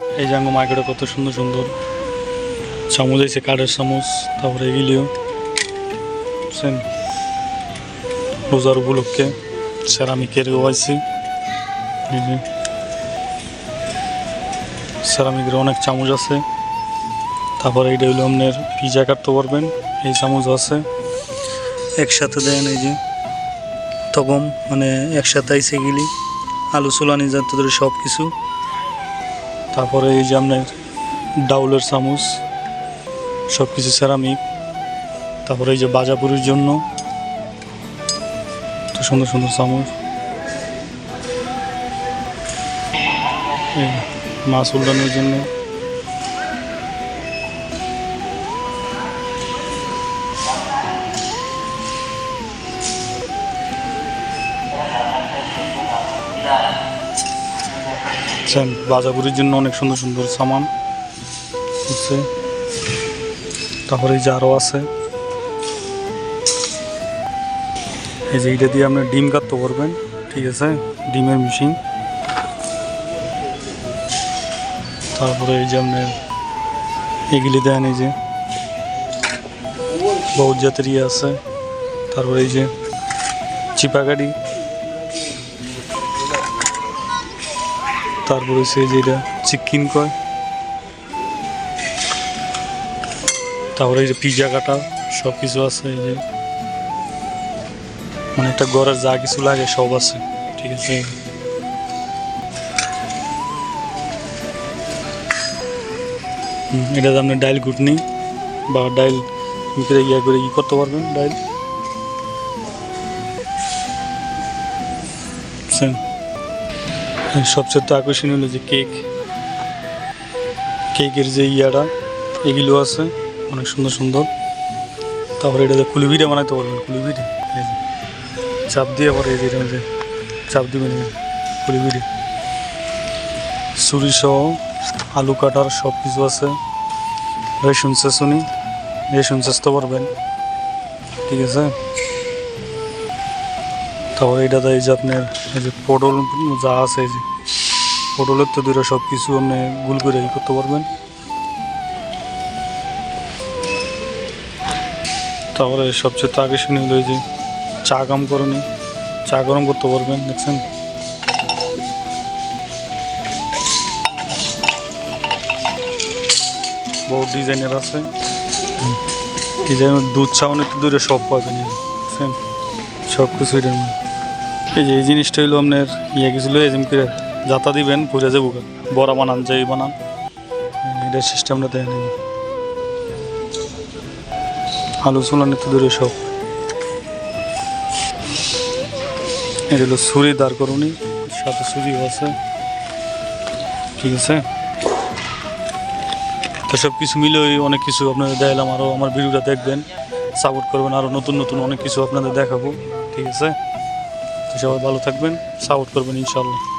এই জাঙ্গ মার্কেটে কত সুন্দর সুন্দর চামচ আছে, কাঠের চামচ, তারপরে এগুলিও। বুঝছেন রোজার উপলক্ষে সেরামিকের আছে। সেরামিকের অনেক চামচ আছে। তারপরে এইটা হইল আপনার পিজা কাটতে পারবেন, এই চামচ আছে। একসাথে দেন এই যে তখন মানে একসাথে আইসে গেলি আলু, চুলানি ধরে সব কিছু তারপরে এই যে আপনার ডাউলের চামচ সব কিছু সেরামিক তারপরে এই যে বাজাপুরির জন্য তো সুন্দর সুন্দর চামচ। মাছ উল্টানোর জন্য। বুঝছেন বাজাপুরির জন্য অনেক সুন্দর সুন্দর সামান তারপরে এই যে আরও আছে। এই যে এইটা দিয়ে আপনি ডিম কাটতে পারবেন, ঠিক আছে? ডিমের মেশিন তারপরে এই যে আপনার এগুলি দেন, এই যে বহুত জাতের ইয়ে আছে। তারপরে এই যে চিপা গাড়ি তারপরে সে যেটা চিকেন কয়, তারপরে এই যে পিজা কাটা সব কিছু আছে, এই যে মানে একটা ঘরের যা কিছু লাগে সব আছে, ঠিক আছে? এটা আপনি ডাইল ঘুটনি বা ডাইল করে ইয়া করে ই করতে পারবেন ডাইল? আর সবচেয়ে তো আকর্ষণীয় হলো যে কেক। কেকের যে ইয়াটা, এগুলো আছে, অনেক সুন্দর সুন্দর। তারপরে এটা এটাতে কুলিভিটে বানাইতে পারবেন কুলিভিটে এই চাপ দিয়ে পরে এই যে চাপ দিবেন কুলিভিটে ছুরি সহ আলু কাটার সব কিছু আছে। রেশন চেসুনি রেশন চেষ্টা পারবেন। ঠিক আছে? তারপরে এটাতে এই যে আপনার এই যে পটল যা আছে এই যে পটলের তো দুটো সব কিছু আপনি গুল করে ই করতে পারবেন। তারপরে সবচেয়ে তো আগে শুনে হলো এই যে চা কাম করনি চা গরম করতে পারবেন দেখছেন? বহু ডিজাইনের আছে। ডিজাইনের দুধ চা অনেক দূরে সব পাবেন যে, সব কিছু এটার মধ্যে। এই যে এই জিনিসটা হলো আপনার ইয়ে গেছিল এজিম করে যাতা দিবেন পুজো যাব বড়া বানান, যাই বানান। এটার সিস্টেমটা দেয় নেই আলু চুলানি তো দূরে সব। এটা হলো ছুরি দাঁড় করুনি। সাথে ছুরিও আছে। ঠিক আছে? তো সব কিছু মিলে ওই অনেক কিছু আপনাদের দেখালাম আরও আমার ভিডিওটা দেখবেন সাপোর্ট করবেন। আরও নতুন নতুন অনেক কিছু আপনাদের দেখাবো। ঠিক আছে? সবাই ভালো থাকবেন সাপোর্ট করবেন ইনশাল্লাহ